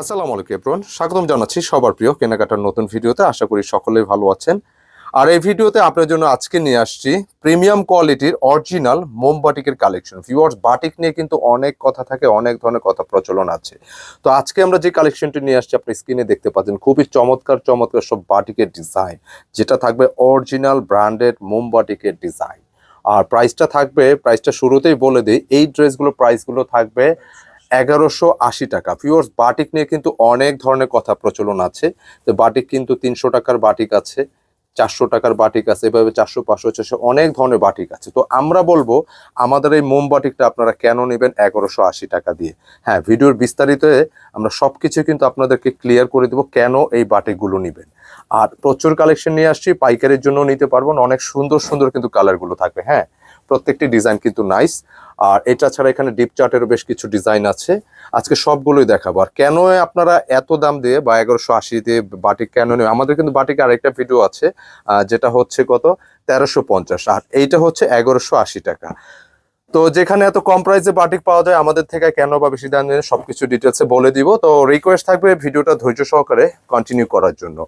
আসসালামু আলাইকুম এপ্রন স্বাগতম জানাচ্ছি সবার প্রিয় কেনাকাটার নতুন ভিডিওতে। আশা করি সকলেই ভালো আছেন। আর এই ভিডিওতে আপনার জন্য আজকে নিয়ে আসছি প্রিমিয়াম কোয়ালিটির অরিজিনাল মোমবাটিকের কালেকশন। ভিউয়ার্স বাটিক নিয়ে কিন্তু অনেক কথা থাকে, অনেক ধরনের কথা প্রচলন আছে। তো আজকে আমরা যে কালেকশনটি নিয়ে আসছি আপনি স্ক্রিনে দেখতে পাচ্ছেন, খুবই চমৎকার চমৎকার সব বাটিকের ডিজাইন যেটা থাকবে অরিজিনাল ব্র্যান্ডেড মোমবাটিকের ডিজাইন আর প্রাইসটা থাকবে প্রাইসটা শুরুতেই বলে দিই, এই ড্রেসগুলো প্রাইসগুলো থাকবে এগারোশো আশি টাকা। পিওর্স বাটিক নিয়ে কিন্তু অনেক ধরনের কথা প্রচলন আছে। তো বাটিক কিন্তু তিনশো টাকার বাটিক আছে, চারশো টাকার বাটিক আছে, এভাবে চারশো, পাঁচশো ছশো অনেক ধরনের বাটিক আছে। তো আমরা বলব, আমাদের এই মোম বাটিকটা আপনারা কেন নেবেন এগারোশো আশি টাকা দিয়ে? হ্যাঁ ভিডিওর বিস্তারিত আমরা সব কিছু কিন্তু আপনাদেরকে ক্লিয়ার করে দেবো কেন এই বাটিকগুলো নেবেন। আর প্রচুর কালেকশন নিয়ে আসছি, পাইকারের জন্য নিতে পারবেন অনেক সুন্দর সুন্দর কিন্তু কালারগুলো থাকবে হ্যাঁ। প্রত্যেকটি ডিজাইন কিন্তু নাইস। আর এটা ছাড়া এখানে ডিপ চার্টেরও বেশ কিছু ডিজাইন আছে। আজকে সবগুলোই দেখাবো। আর কেন আপনারা এত দাম দিয়ে বা এগারোশো আশি দিয়ে বাটিক কেন নেবে আমাদের কিন্তু বাটিক আরেকটা ভিডিও আছে যেটা হচ্ছে কত? তেরোশো পঞ্চাশ। আর এইটা হচ্ছে এগারোশো আশি টাকা। তো যেখানে এত কম প্রাইসে বাটিক পাওয়া যায়, আমাদের থেকে কেন বা বেশি দাম নেই সবকিছু ডিটেলসে বলে দিব। তো রিকোয়েস্ট থাকবে ভিডিওটা ধৈর্য সহকারে কন্টিনিউ করার জন্য।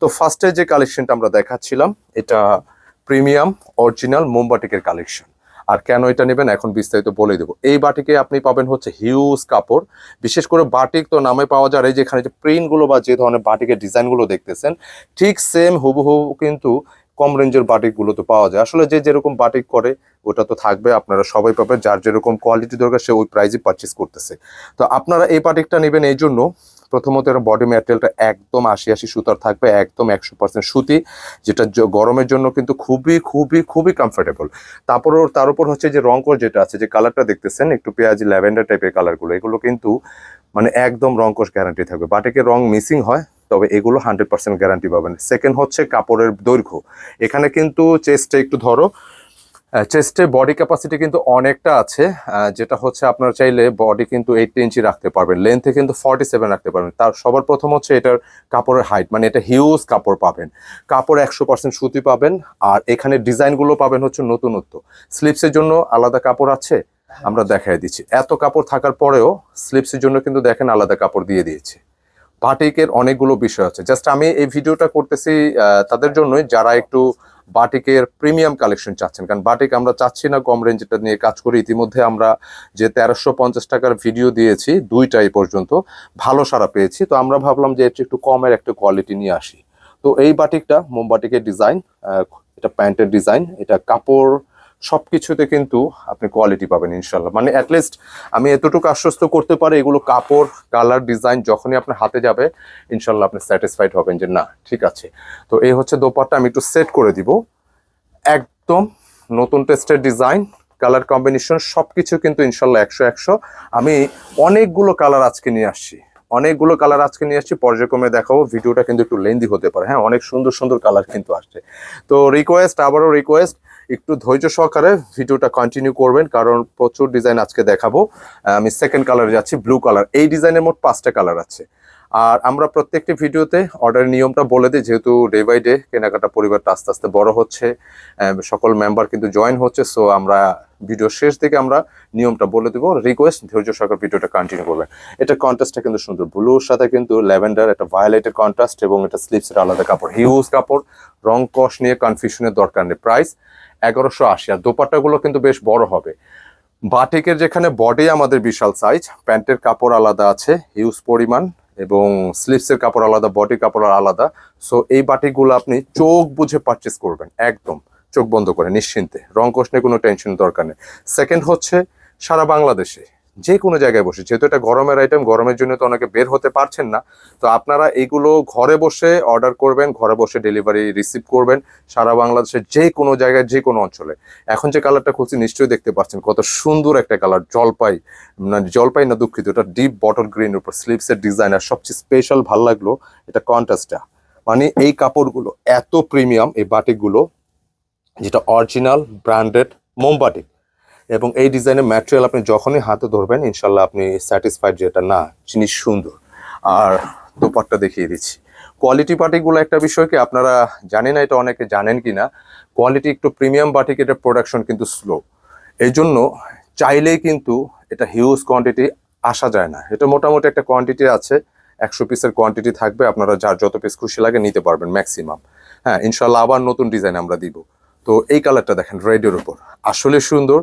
তো ফার্স্টে যে কালেকশনটা আমরা দেখাচ্ছিলাম, এটা প্রিমিয়াম অরিজিনাল মোমবাটিকের কালেকশন আর কেন এটা নেবেন এখন বিস্তারিত বলে দেবো। এই বাটিকে আপনি পাবেন হচ্ছে হিউজ কাপড়। বিশেষ করে বাটিক তো নামে পাওয়া যায় এই যে এখানে যে প্রিন্টগুলো বা যে ধরনের বাটিকের ডিজাইনগুলো দেখতেছেন, ঠিক সেম হুবহু কিন্তু কম রেঞ্জের বাটিকগুলো তো পাওয়া যায়। আসলে যে যেরকম বাটিক করে, ওটা তো থাকবে, আপনারা সবাই পাবেন। যার যেরকম কোয়ালিটি দরকার, সে ওই প্রাইজে পারচেস করতেছে। তো আপনারা এই বাটিকটা নেবেন এই জন্য প্রথমত এর বডি ম্যাটেরিয়ালটা একদম আশি আশি সুতার থাকবে, একদম একশো পার্সেন্ট সুতি, যেটা গরমের জন্য কিন্তু খুবই খুবই খুবই কমফোর্টেবল তারপর তার উপর হচ্ছে যে রংকর যেটা আছে, যে কালারটা দেখতেছেন, একটু পেঁয়াজি, ল্যাভেন্ডার টাইপের কালারগুলো এগুলো কিন্তু মানে একদম রংকশ গ্যারান্টি থাকবে। বাটিকের রং মিসিং হয়? তবে এগুলো হান্ড্রেড পার্সেন্ট গ্যারান্টি পাবেন। সেকেন্ড হচ্ছে কাপড়ের দৈর্ঘ্য। এখানে কিন্তু চেস্টে একটু ধরো চেস্টে বডি ক্যাপাসিটি কিন্তু অনেকটা আছে যেটা হচ্ছে আপনার চাইলে বডি কিন্তু এইট ইঞ্চি রাখতে পারবেন লেন্থে কিন্তু ফর্টি সেভেন রাখতে পারবেন। তার সবার প্রথম হচ্ছে এটার কাপড়ের হাইট মানে এটা হিউজ কাপড় পাবেন। কাপড় একশো পার্সেন্ট সুতি পাবেন, আর এখানে ডিজাইনগুলো পাবেন হচ্ছে নতুনত্ব। স্লিপসের জন্য আলাদা কাপড় আছে, আমরা দেখাই দিচ্ছি। এত কাপড় থাকার পরেও স্লিপসের জন্য কিন্তু দেখেন আলাদা কাপড় দিয়ে দিয়েছে। বাটিকের অনেকগুলো বিষয় আছে। জাস্ট আমি এই ভিডিওটা করতেছি তাদের জন্যই, যারা একটু বাটিকের প্রিমিয়াম কালেকশন চাচ্ছেন। কারণ বাটিক আমরা চাচ্ছি না, কম রেঞ্জটা নিয়ে কাজ করি। ইতিমধ্যে আমরা যে তেরোশো পঞ্চাশ টাকার ভিডিও দিয়েছি দুইটাই পর্যন্ত ভালো সারা পেয়েছি। তো আমরা ভাবলাম যে একটু কমের একটা কোয়ালিটি নিয়ে আসি। তো এই বাটিকটা মোমবাটিকের ডিজাইন এটা প্যান্টের ডিজাইন এটা কাপড় সবকিছুতে কিন্তু আপনি কোয়ালিটি পাবেন ইনশাল্লাহ মানে অ্যাটলিস্ট আমি এতটুকু আশ্বস্ত করতে পারি এগুলো কাপড় কালার ডিজাইন যখনই আপনার হাতে যাবে ইনশাল্লাহ আপনি স্যাটিসফাইড হবেন যে না, ঠিক আছে। তো এই হচ্ছে দোপাট্টা, আমি একটু সেট করে দিব। একদম নতুন টেস্টের ডিজাইন কালার কম্বিনেশন সব কিছু কিন্তু ইনশাল্লাহ একশো একশো। আমি অনেকগুলো কালার আজকে নিয়ে আসছি। অনেকগুলো কালার আজকে নিয়ে আসছি, পর্যায়ক্রমে দেখাবো, ভিডিওটা কিন্তু একটু লেন্দি হতে পারে। হ্যাঁ অনেক সুন্দর সুন্দর কালার কিন্তু আসছে। তো রিকোয়েস্ট আবারও রিকোয়েস্ট একটু ধৈর্য সহকারে ভিডিওটা কন্টিনিউ করবেন, কারণ প্রচুর ডিজাইন আজকে দেখাবো। আমি সেকেন্ড কালারে যাচ্ছি ব্লু কালার এই ডিজাইনের মোট পাঁচটা কালার আছে। আর আমরা প্রত্যেকটি ভিডিওতে অর্ডারের নিয়মটা বলে দিই, যেহেতু ডে বাই ডে কেনাকাটা পরিবারটা আস্তে আস্তে বড় হচ্ছে সকল মেম্বার কিন্তু জয়েন হচ্ছে সো আমরা ভিডিও শেষ দিকে আমরা নিয়মটা বলে দেবো। রিকোয়েস্ট ধৈর্য সহকারে ভিডিওটা কন্টিনিউ করবেন। এটা কন্ট্রাস্টটা কিন্তু সুন্দর ব্লুর সাথে কিন্তু ল্যাভেন্ডার একটা ভায়োলেটের কন্ট্রাস্ট এবং এটা স্লিপসের আলাদা কাপড় হিউজ কাপড়, রং কস নিয়ে কনফিউশনের দরকার নেই। প্রাইস এগারোশো আশি, আর দোপাট্টাগুলো কিন্তু বেশ বড় হবে। বাটিকের যেখানে বডি আমাদের বিশাল সাইজ প্যান্টের কাপড় আলাদা আছে হিউজ পরিমাণ। এবং স্লিপসের কাপড় আলাদা বডি কাপড় আলাদা। সো এই বাটিগুলো আপনি চোখ বুঝে পারচেস করবেন, একদম। চোখ বন্ধ করে, নিশ্চিন্তে। রং কোষ নিয়ে কোনো টেনশন দরকার নেই। সেকেন্ড হচ্ছে, সারা বাংলাদেশে যে কোনো জায়গায় বসে, যেহেতু এটা গরমের আইটেম গরমের জন্য তো অনেকে বের হতে পারছেন না। তো আপনারা এগুলো ঘরে বসে অর্ডার করবেন, ঘরে বসে ডেলিভারি রিসিভ করবেন সারা বাংলাদেশের যে কোনো জায়গায় যে কোনো অঞ্চলে। এখন যে কালারটা খুঁজছি নিশ্চয়ই দেখতে পাচ্ছেন কত সুন্দর একটা কালার জলপাই মানে জলপাই না দুঃখিত, এটা ডিপ বটল গ্রিন উপর স্লিপসের ডিজাইন আর সবচেয়ে স্পেশাল ভালো লাগল, এটা কন্ট্রাস্টটা মানে এই কাপড়গুলো এত প্রিমিয়াম এই বাটিকগুলো, যেটা অরিজিনাল ব্র্যান্ডেড মোমবাটিক এবং এই ডিজাইনের ম্যাটেরিয়াল আপনি যখনই হাতে ধরবেন ইনশাল্লাহ আপনি স্যাটিসফাইড যেটা না, জিনিস সুন্দর। আর দোপাট্টা দেখিয়ে দিচ্ছি। কোয়ালিটি বাটিকগুলো একটা বিষয় কি, আপনারা জানেন না, এটা অনেকে জানেন কি না কোয়ালিটি একটু প্রিমিয়াম বাটিক এটা প্রোডাকশন কিন্তু স্লো এই জন্য চাইলেই কিন্তু এটা হিউজ কোয়ান্টিটি আসা যায় না। এটা মোটামুটি একটা কোয়ান্টিটি আছে, একশো পিসের কোয়ান্টিটি থাকবে, আপনারা যার যত পিস খুশি লাগে নিতে পারবেন ম্যাক্সিমাম হ্যাঁ ইনশাল্লাহ আবার নতুন ডিজাইন আমরা দিব। তো এই কালারটা দেখেন রেডের উপর। আসলে সুন্দর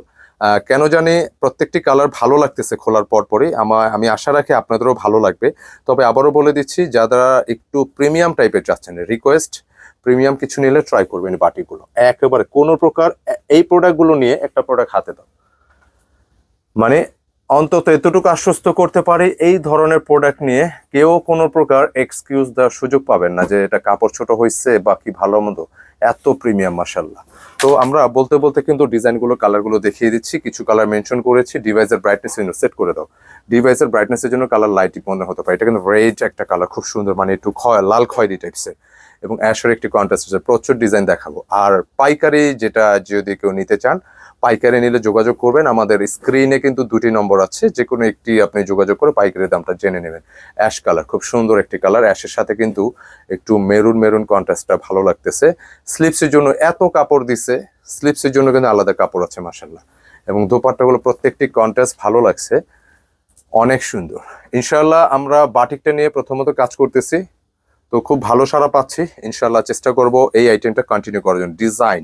কেন জানি প্রত্যেকটি কালার ভালো লাগতেছে খোলার পর পরই আমার আমি আশা রাখি আপনাদেরও ভালো লাগবে। তবে আবারও বলে দিচ্ছি, যারা একটু প্রিমিয়াম টাইপের চাচ্ছেন রিকোয়েস্ট প্রিমিয়াম কিছু নিলে ট্রাই করবেন বাটিগুলো। একেবারে কোনো প্রকার এই প্রোডাক্টগুলো নিয়ে একটা প্রোডাক্ট হাতে দাও। মানে অন্তত এতটুকু আশ্বস্ত করতে পারি, এই ধরনের প্রোডাক্ট নিয়ে কেউ কোনো প্রকার এক্সকিউজ দেওয়ার সুযোগ পাবেন না যে এটা কাপড় ছোট হয়েছে বা কি ভালো মন্দ। এত প্রিমিয়াম মাসাল্লাহ তো আমরা বলতে বলতে কিন্তু ডিজাইনগুলো, কালারগুলো দেখিয়ে দিচ্ছি। কিছু কালার মেনশন করেছি। ডিভাইসের ব্রাইটনেস সেট করে দাও। ডিভাইসের ব্রাইটনেসের জন্য কালার লাইটই মনে হতে পারে। এটা কিন্তু রেড একটা কালার খুব সুন্দর মানে একটু খয় লাল খয়েরি টাইপসের এবং অ্যাশের একটি কন্ট্রাস্ট আছে, প্রচুর ডিজাইন দেখাবো। আর পাইকারি যেটা যদি কেউ নিতে চান, পাইকারি নিলে যোগাযোগ করবেন। আমাদের স্ক্রিনে কিন্তু দুটি নম্বর আছে যে কোনো একটি আপনি যোগাযোগ করে পাইকারি দামটা জেনে নেবেন। অ্যাশ কালার খুব সুন্দর একটি কালার অ্যাশের সাথে কিন্তু একটু মেরুন মেরুন কন্ট্রাস্টটা ভালো লাগতেছে। স্লিপসের জন্য এত কাপড় দিছে স্লিপসের জন্য কিন্তু আলাদা কাপড় আছে মাসাল্লাহ এবং দোপাট্টাগুলো প্রত্যেকটি কন্ট্রাস্ট ভালো লাগছে। অনেক সুন্দর। ইনশাল্লাহ আমরা বাটিকটা নিয়ে প্রথমত কাজ করতেছি। তো খুব ভালো সারা পাচ্ছি। ইনশাল্লাহ চেষ্টা করব এই আইটেমটা কন্টিনিউ করার জন্য। ডিজাইন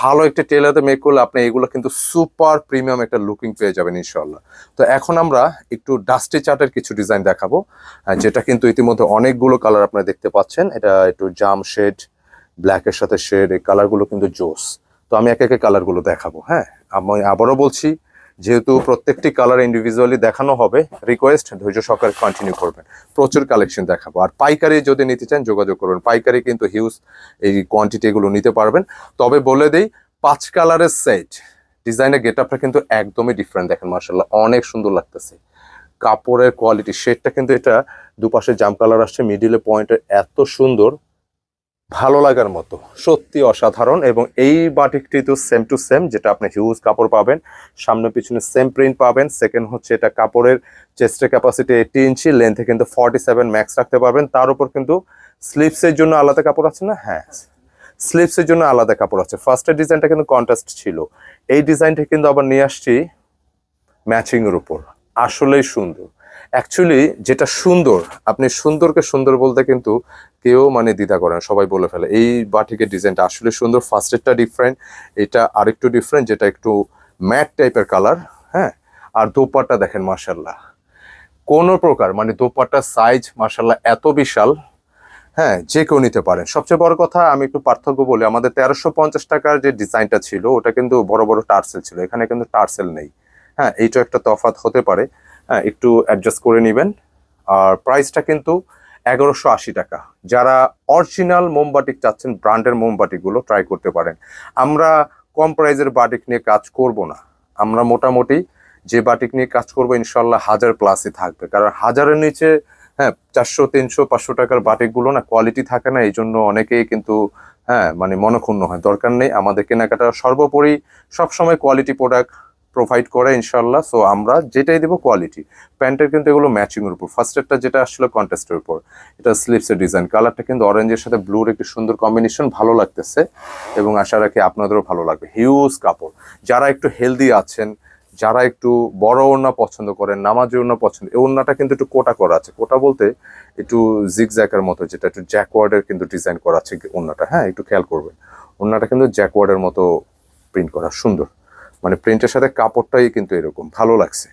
ভালো একটা টেলারতে মেক করলে আপনি এগুলো কিন্তু সুপার প্রিমিয়াম একটা লুকিং পেয়ে যাবেন ইনশাল্লাহ তো এখন আমরা একটু ডাস্টি চার্টের কিছু ডিজাইন দেখাবো যেটা কিন্তু ইতিমধ্যে অনেকগুলো কালার আপনারা দেখতে পাচ্ছেন। এটা একটু জাম শেড ব্ল্যাকের সাথে শেড এই কালারগুলো কিন্তু জোস। তো আমি একে একে কালারগুলো দেখাবো হ্যাঁ? আমি আবারও বলছি যেহেতু প্রত্যেকটি কালার ইন্ডিভিজুয়ালি দেখানো হবে রিকোয়েস্ট ধৈর্য সহকারে কন্টিনিউ করবেন। প্রচুর কালেকশন দেখাবো। আর পাইকারি যদি নিতে চান, যোগাযোগ করবেন পাইকারি কিন্তু হিউজ এই কোয়ান্টিটি এগুলো নিতে পারবেন। তবে বলে দেই, পাঁচ কালারের সেট ডিজাইনের গেট আপটা কিন্তু একদমই ডিফারেন্ট দেখেন মার্শাল্লাহ অনেক সুন্দর লাগতেছে। কাপড়ের কোয়ালিটি শেডটা কিন্তু এটা দুপাশে জাম কালার আসছে মিডিলে পয়েন্টের এত সুন্দর। ভালো লাগার মতো, সত্যি অসাধারণ এবং এই বাটিকটি তো সেম টু সেম যেটা আপনি হিউজ কাপড় পাবেন, সামনে পিছনে সেম প্রিন্ট পাবেন সেকেন্ড হচ্ছে এটা কাপড়ের চেস্টের ক্যাপাসিটি এইটি ইঞ্চি লেন্থে কিন্তু ফর্টি সেভেন ম্যাক্স রাখতে পারবেন, তার উপর কিন্তু স্লিপসের জন্য আলাদা কাপড় আছে না? হ্যাঁ স্লিপসের জন্য আলাদা কাপড় আছে। ফার্স্টের ডিজাইনটা কিন্তু কন্ট্রাস্ট ছিল। এই ডিজাইনটা কিন্তু আবার নিয়ে আসছি ম্যাচিংয়ের উপর। আসলেই সুন্দর। অ্যাকচুয়ালি যেটা সুন্দর, আপনি সুন্দরকে সুন্দর বলতে কিন্তু কেউ মানে দ্বিধা করেন সবাই বলে ফেলে। এই বাটিকের ডিজাইনটা আসলে সুন্দর ফার্স্টেরটা ডিফারেন্ট এটা আরেকটু ডিফারেন্ট যেটা একটু ম্যাট টাইপের কালার হ্যাঁ? আর দোপাট্টা দেখেন মার্শাল্লাহ কোনো প্রকার মানে দোপাট্টার সাইজ মার্শাল্লাহ এত বিশাল হ্যাঁ যে কেউ নিতে পারেন। সবচেয়ে বড় কথা, আমি একটু পার্থক্য বলি, আমাদের তেরোশো পঞ্চাশ টাকার যে ডিজাইনটা ছিল, ওটা কিন্তু বড় বড় টার্সেল ছিল, এখানে কিন্তু টার্সেল নেই। হ্যাঁ এইটা একটা তফাৎ হতে পারে। হ্যাঁ একটু অ্যাডজাস্ট করে নেবেন। আর প্রাইসটা কিন্তু এগারোশো আশি টাকা। যারা অরিজিনাল মোমবাটিক চাচ্ছেন ব্র্যান্ডের মোমবাটিকগুলো ট্রাই করতে পারেন। আমরা কম প্রাইজের বাটিক নিয়ে কাজ করব না। আমরা মোটামুটি যে বাটিক নিয়ে কাজ করব ইনশাল্লাহ হাজার প্লাসই থাকবে। কারণ হাজারের নিচে হ্যাঁ চারশো, তিনশো, পাঁচশো টাকার বাটিকগুলো না কোয়ালিটি থাকে না এই জন্য অনেকেই কিন্তু হ্যাঁ মানে মনক্ষুণ্ণ হয়। দরকার নেই আমাদের কেনাকাটা সর্বোপরি সবসময় কোয়ালিটি প্রোডাক্ট প্রোভাইড করে ইনশাল্লাহ সো আমরা যেটাই দেবো কোয়ালিটি প্যান্টের কিন্তু এগুলো ম্যাচিং এর উপর ফার্স্টেরটা যেটা আসলে কন্টেস্টের উপর। এটা স্লিপসের ডিজাইন কালারটা কিন্তু অরেঞ্জের সাথে ব্লুর একটি সুন্দর কম্বিনেশন ভালো লাগতেছে এবং আশা রাখি আপনাদেরও ভালো লাগবে। হিউজ কাপড়। যারা একটু হেলদি আছেন, যারা একটু বড় ওড়না পছন্দ করেন, নামাজি ওড়না পছন্দ, এই ওড়নাটা কিন্তু একটু কোটা করা আছে। কোটা বলতে একটু জিগজ্যাকের মতো যেটা একটু জ্যাকওয়ার্ডের কিন্তু ডিজাইন করা আছে ওড়নাটা। হ্যাঁ একটু খেয়াল করবেন। ওড়নাটা কিন্তু জ্যাকওয়ার্ডের মতো প্রিন্ট করা, সুন্দর। মানে প্রিন্টের সাথে কাপড়টাই কিন্তু এরকম, ভালো লাগছে।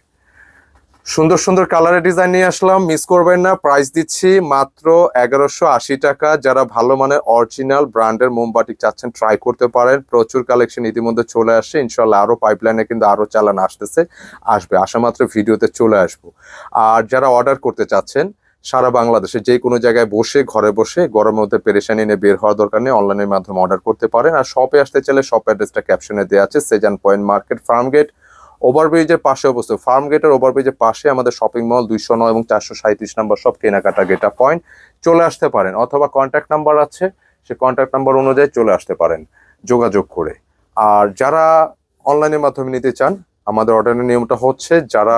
সুন্দর সুন্দর কালারের ডিজাইন নিয়ে আসলাম, মিস করবেন না, প্রাইস দিচ্ছি মাত্র এগারোশো আশি টাকা। যারা ভালো মানের অরিজিনাল ব্র্যান্ডের মোমবাটি চাচ্ছেন ট্রাই করতে পারেন। প্রচুর কালেকশন ইতিমধ্যে চলে আসছে। ইনশাল্লাহ আরও পাইপলাইনে কিন্তু আরও চালান আসতেছে, আসবে। আসা মাত্র ভিডিওতে চলে আসব। আর যারা অর্ডার করতে চাচ্ছেন সারা বাংলাদেশে যে কোনো জায়গায় বসে, ঘরে বসে গরমের মধ্যে পেরেশানি নিয়ে বের হওয়ার দরকার নেই, অনলাইনের মাধ্যমে অর্ডার করতে পারেন। আর শপে আসতে চাইলে শপ অ্যাড্রেসটা ক্যাপশনে দেওয়া আছে সেজান পয়েন্ট মার্কেট ফার্মগেট ওভারব্রিজের পাশে অবস্থিত। ফার্ম গেটের ওভারব্রিজের পাশে আমাদের শপিং মল দুইশো নয় এবং চারশো সাঁত্রিশ নম্বর সব কেনাকাটা গেটা পয়েন্ট। চলে আসতে পারেন, অথবা কন্ট্যাক্ট নাম্বার আছে, সে কন্ট্যাক্ট নাম্বার অনুযায়ী চলে আসতে পারেন যোগাযোগ করে। আর যারা অনলাইনের মাধ্যমে নিতে চান, আমাদের অর্ডারের নিয়মটা হচ্ছে, যারা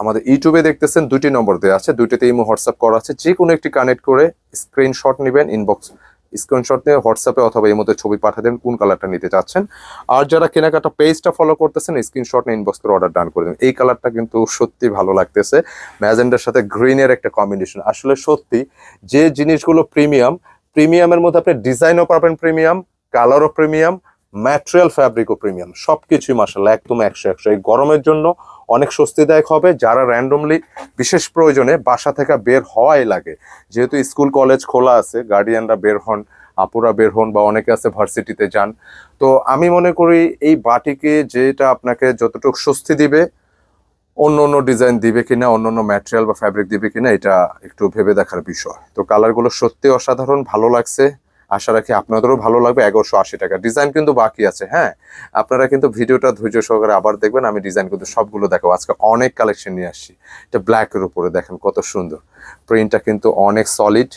আমাদের ইউটিউবে দেখতেছেন দুটি নম্বর দেওয়া আছে। দুইটাতে ইমো হোয়াটসঅ্যাপ করা আছে। যে কোনো একটি কানেক্ট করে স্ক্রিনশট নেবেন ইনবক্স স্ক্রিনশট নিয়ে হোয়াটসঅ্যাপে অথবা এই মধ্যে ছবি পাঠিয়ে দেন, কোন কালারটা নিতে চাচ্ছেন। আর যারা কেনাকাটা পেজটা ফলো করতেছেন স্ক্রিনশট নিয়ে ইনবক্স করে অর্ডার ডান করে দেন। এই কালারটা কিন্তু সত্যি ভালো লাগতেছে। ম্যাজেন্ডার সাথে গ্রিনের একটা কম্বিনেশন আসলে সত্যি, যে জিনিসগুলো প্রিমিয়াম প্রিমিয়ামের মধ্যে আপনি ডিজাইনও পাবেন প্রিমিয়াম কালারও প্রিমিয়াম ম্যাটেরিয়াল ফ্যাব্রিকও প্রিমিয়াম সব কিছুই মাসাল্লাহ একদম একশো একশো। এই গরমের জন্য অনেক স্বস্তিদায়ক হবে, যারা র্যান্ডমলি বিশেষ প্রয়োজনে বাসা থেকে বের হওয়াই লাগে। যেহেতু স্কুল, কলেজ খোলা আছে গার্ডিয়ানরা বের হন, আপুরা বের হন বা অনেকে আছে ভার্সিটিতে যান। তো আমি মনে করি এই বাটিকে যেটা আপনাকে যতটুকু স্বস্তি দিবে, অন্য অন্য ডিজাইন দিবে কিনা, অন্য অন্য ম্যাটেরিয়াল বা ফ্যাব্রিক দিবে কিনা, এটা একটু ভেবে দেখার বিষয়। তো কালারগুলো সত্যি অসাধারণ, ভালো লাগছে। আশা রাখি আপনাদেরও ভালো লাগবে, এগারোশো আশি টাকা। ডিজাইন কিন্তু বাকি আছে হ্যাঁ? আপনারা কিন্তু ভিডিওটা ধৈর্য সহকারে আবার দেখবেন, আমি ডিজাইন কিন্তু সবগুলো দেখাবো। আজকে অনেক কালেকশন নিয়ে আসছি। এটা ব্ল্যাকের উপরে দেখেন কত সুন্দর। প্রিন্টটা কিন্তু অনেক সলিড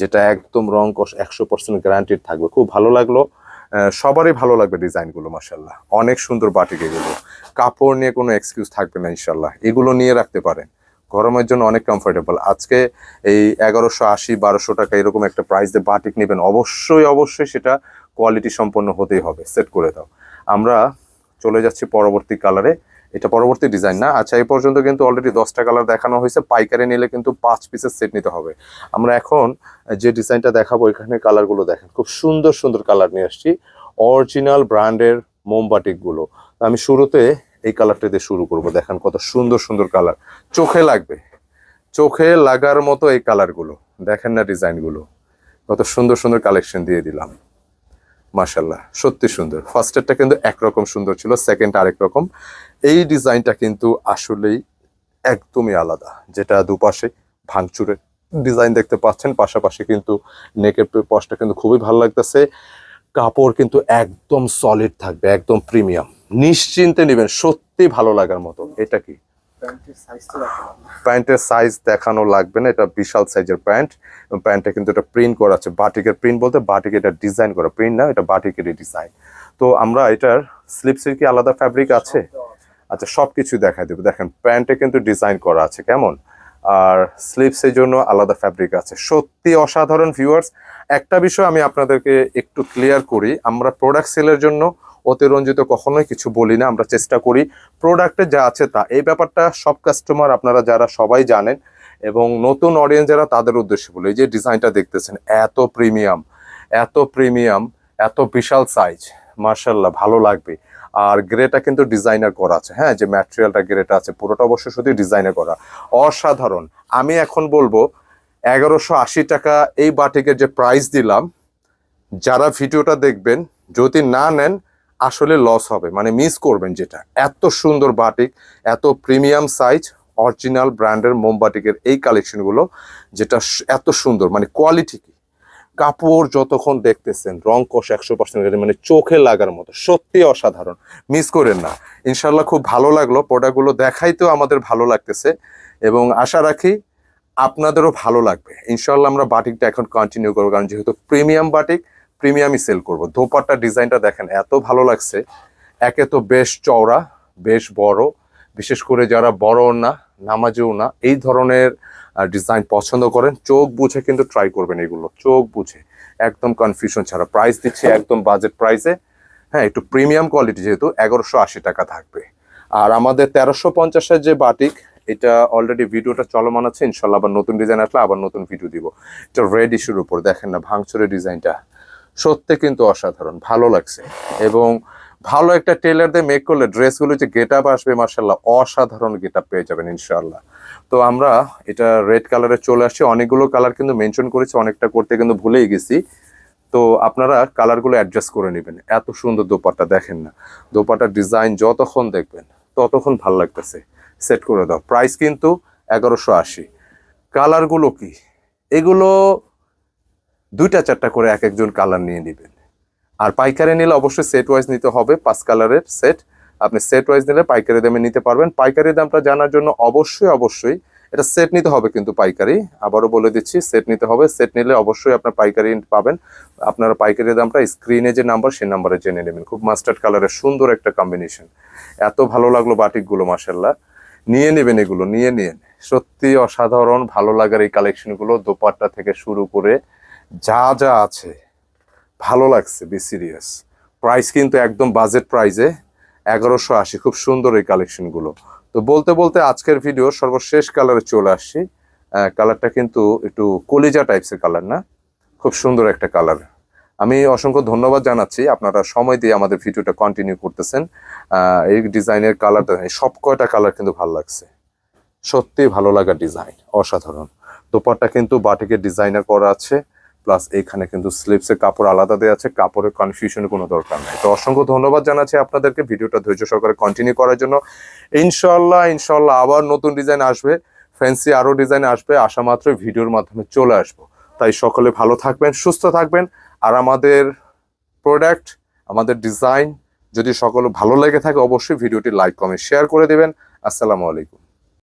যেটা একদম রং কষ একশো পার্সেন্ট গ্যারান্টিড থাকবে। খুব ভালো লাগল। সবারই ভালো লাগবে ডিজাইনগুলো মাসাল্লাহ অনেক সুন্দর বাটিক এগুলো। কাপড় নিয়ে কোনো এক্সকিউজ থাকবে না ইনশাল্লাহ এগুলো নিয়ে রাখতে পারেন। গরমের জন্য অনেক কমফোর্টেবল আজকে এই এগারোশো আশি, বারোশো টাকা এরকম একটা প্রাইস দিয়ে বাটিক নেবেন, অবশ্যই অবশ্যই সেটা কোয়ালিটি সম্পন্ন হতেই হবে। সেট করে দাও। আমরা চলে যাচ্ছি পরবর্তী কালারে এটা পরবর্তী ডিজাইন না? আচ্ছা এই পর্যন্ত কিন্তু অলরেডি দশটা কালার দেখানো হয়েছে। পাইকারি নিলে কিন্তু পাঁচ পিসের সেট নিতে হবে। আমরা এখন যে ডিজাইনটা দেখাবো, এখানে কালারগুলো দেখেন। খুব সুন্দর সুন্দর কালার নিয়ে আসছি। অরিজিনাল ব্র্যান্ডের মোমবাটিকগুলো আমি শুরুতে এই কালারটা দিয়ে শুরু করব। দেখেন কত সুন্দর সুন্দর কালার চোখে লাগবে। চোখে লাগার মতো এই কালারগুলো দেখেন না ডিজাইনগুলো কত সুন্দর সুন্দর কালেকশন দিয়ে দিলাম। মাশাল্লাহ সত্যি সুন্দর। ফার্স্টেরটা কিন্তু একরকম সুন্দর ছিল সেকেন্ড আরেক রকম। এই ডিজাইনটা কিন্তু আসলেই একদমই আলাদা। যেটা দুপাশে ভাঙচুরের ডিজাইন দেখতে পাচ্ছেন, পাশাপাশি কিন্তু নেকের পশটা কিন্তু খুবই ভালো লাগতেছে। কাপড় কিন্তু একদম সলিড থাকবে, একদম প্রিমিয়াম নিশ্চিন্তে নেবেন সত্যি ভালো লাগার মতো। এটা কি? প্যান্টের সাইজ দেখানো লাগবে না। এটা বিশাল সাইজের প্যান্ট। প্যান্টটা কিন্তু এটা প্রিন্ট করা আছে বাটিকের প্রিন্ট বলতে বাটিক এটা ডিজাইন করা প্রিন্ট না এটা বাটিকেরই ডিজাইন তো আমরা এটার স্লিপসের কি আলাদা ফ্যাব্রিক আছে? আচ্ছা সব কিছু দেখাই দেবো। দেখেন প্যান্টে কিন্তু ডিজাইন করা আছে কেমন? আর স্লিপসের জন্য আলাদা ফ্যাব্রিক আছে। সত্যি অসাধারণ ভিউয়ার্স একটা বিষয় আমি আপনাদেরকে একটু ক্লিয়ার করি আমরা প্রোডাক্ট সেলের জন্য অতিরঞ্জিত কখনোই কিছু বলি না, আমরা চেষ্টা করি প্রোডাক্টে যা আছে তা। এই ব্যাপারটা সব কাস্টমার আপনারা যারা সবাই জানেন এবং নতুন অডিয়েন্স যারা, তাদের উদ্দেশ্যে বলি, এই যে ডিজাইনটা দেখতেছেন, এত প্রিমিয়াম এত প্রিমিয়াম এত বিশাল সাইজ মার্শাল্লাহ ভালো লাগবে। আর গ্রেটা কিন্তু ডিজাইনার করা আছে। হ্যাঁ যে ম্যাটেরিয়ালটা গ্রেটা আছে, পুরোটা অবশ্য শুধু ডিজাইনার করা। অসাধারণ। আমি এখন বলব, এগারোশো আশি টাকা এই বাটিকের যে প্রাইস দিলাম, যারা ভিডিওটা দেখবেন, যদি না নেন আসলে লস হবে। মানে মিস করবেন যেটা। এত সুন্দর বাটিক এত প্রিমিয়াম সাইজ অরিজিনাল ব্র্যান্ডের মোমবাটিকের এই কালেকশনগুলো যেটা এত সুন্দর। মানে কোয়ালিটি কি? কাপড় যতক্ষণ দেখতেছেন, রং কষ একশো পার্সেন্ট মানে চোখে লাগার মতো। সত্যি অসাধারণ। মিস করেন না। ইনশাল্লাহ খুব ভালো লাগল। প্রোডাক্টগুলো দেখাইতেও আমাদের ভালো লাগতেছে। এবং আশা রাখি আপনাদেরও ভালো লাগবে। ইনশাল্লাহ আমরা বাটিকটা এখন কন্টিনিউ করব। কারণ যেহেতু প্রিমিয়াম বাটিক প্রিমিয়ামই সেল করব। দোপাট্টার ডিজাইনটা দেখেন, এত ভালো লাগছে। একে তো বেশ চওড়া, বেশ বড়। বিশেষ করে যারা বড় না, নামাজেও না, এই ধরনের ডিজাইন পছন্দ করেন, চোখ বুঝে কিন্তু ট্রাই করবেন এগুলো। চোখ বুঝে, একদম কনফিউশন ছাড়া। প্রাইস দিচ্ছি একদম বাজেট প্রাইসে হ্যাঁ একটু প্রিমিয়াম কোয়ালিটি যেহেতু, এগারোশো আশি টাকা থাকবে। আর আমাদের তেরোশো পঞ্চাশের যে বাটিক এটা অলরেডি ভিডিওটা চলমান আছে। ইনশাল্লাহ আবার নতুন ডিজাইন আসলে আবার নতুন ভিডিও দিব। এটা রেড ইস্যুর উপর। দেখেন না, ভাঙচুরের ডিজাইনটা সত্যি কিন্তু অসাধারণ, ভালো লাগছে। এবং ভালো একটা টেলার দিয়ে মেক করলে ড্রেসগুলো যে গেট আপ আসবে মার্শাল্লাহ অসাধারণ গেট আপ পেয়ে যাবেন ইনশাল্লাহ তো আমরা এটা রেড কালারে চলে আসছি, অনেকগুলো কালার কিন্তু মেনশন করেছি, অনেকটা করতে কিন্তু ভুলেই গেছি। তো আপনারা কালারগুলো অ্যাডজাস্ট করে নেবেন, এত সুন্দর দোপাট্টা, দেখেন না। দোপাট্টার ডিজাইন যতক্ষণ দেখবেন, ততক্ষণ ভালো লাগতেছে। সেট করে দাও। প্রাইস কিন্তু এগারোশো আশি। কালারগুলো কি? এগুলো দুইটা, চারটা করে এক একজন কালার নিয়ে নেবেন। আর পাইকারি নিলে অবশ্যই সেট ওয়াইজ নিতে হবে, পাঁচ কালারের সেট আপনি সেট ওয়াইজ নিলে পাইকারি দামে নিতে পারবেন। পাইকারি দামটা জানার জন্য অবশ্যই অবশ্যই এটা সেট নিতে হবে কিন্তু পাইকারি। আবারও বলে দিচ্ছি সেট নিতে হবে। সেট নিলে অবশ্যই আপনার পাইকারি পাবেন। আপনার পাইকারি দামটা স্ক্রিনে যে নাম্বার সেই নাম্বারে জেনে নেবেন। খুব মাস্টার্ড কালারের সুন্দর একটা কম্বিনেশন এত ভালো লাগল বাটিকগুলো মাসাল্লাহ নিয়ে নেবেন এগুলো, নিয়ে নিন। সত্যি অসাধারণ ভালো লাগার এই কালেকশনগুলো দোপাট্টা থেকে শুরু করে যা যা আছে, ভালো লাগছে বি সিরিয়াস প্রাইস কিন্তু একদম বাজেট প্রাইসে এগারোশো আশি, খুব সুন্দর এই কালেকশনগুলো তো বলতে বলতে আজকের ভিডিও সর্বশেষ কালারে চলে আসছি। কালারটা কিন্তু একটু কলিজা টাইপসের কালার না, খুব সুন্দর একটা কালার আমি অসংখ্য ধন্যবাদ জানাচ্ছি, আপনারা সময় দিয়ে আমাদের ভিডিওটা কন্টিনিউ করতেছেন। এই ডিজাইনের কালারটা সব কয়টা কালার কিন্তু ভালো লাগছে। সত্যি ভালো লাগা ডিজাইন অসাধারণ। দোপাট্টা কিন্তু বাটিকের ডিজাইনার করা আছে। প্লাস এখানে কিন্তু স্লিপসের কাপড় আলাদা দেওয়া আছে, কাপড়ের কনফিউশনের কোনো দরকার নেই। তো অসংখ্য ধন্যবাদ জানাচ্ছি আপনাদেরকে। ভিডিওটা ধৈর্য সহকারে কন্টিনিউ করার জন্য। ইনশাল্লাহ ইনশাল্লাহ আবার নতুন ডিজাইন আসবে। ফ্যান্সি আরও ডিজাইন আসবে আসা মাত্রই ভিডিওর মাধ্যমে চলে আসব। তাই সকলে ভালো থাকবেন, সুস্থ থাকবেন। আর আমাদের প্রোডাক্ট আমাদের ডিজাইন যদি সকলে ভালো লেগে থাকে, অবশ্যই ভিডিওটি লাইক কমেন্ট শেয়ার করে দেবেন। আসসালামু আলাইকুম।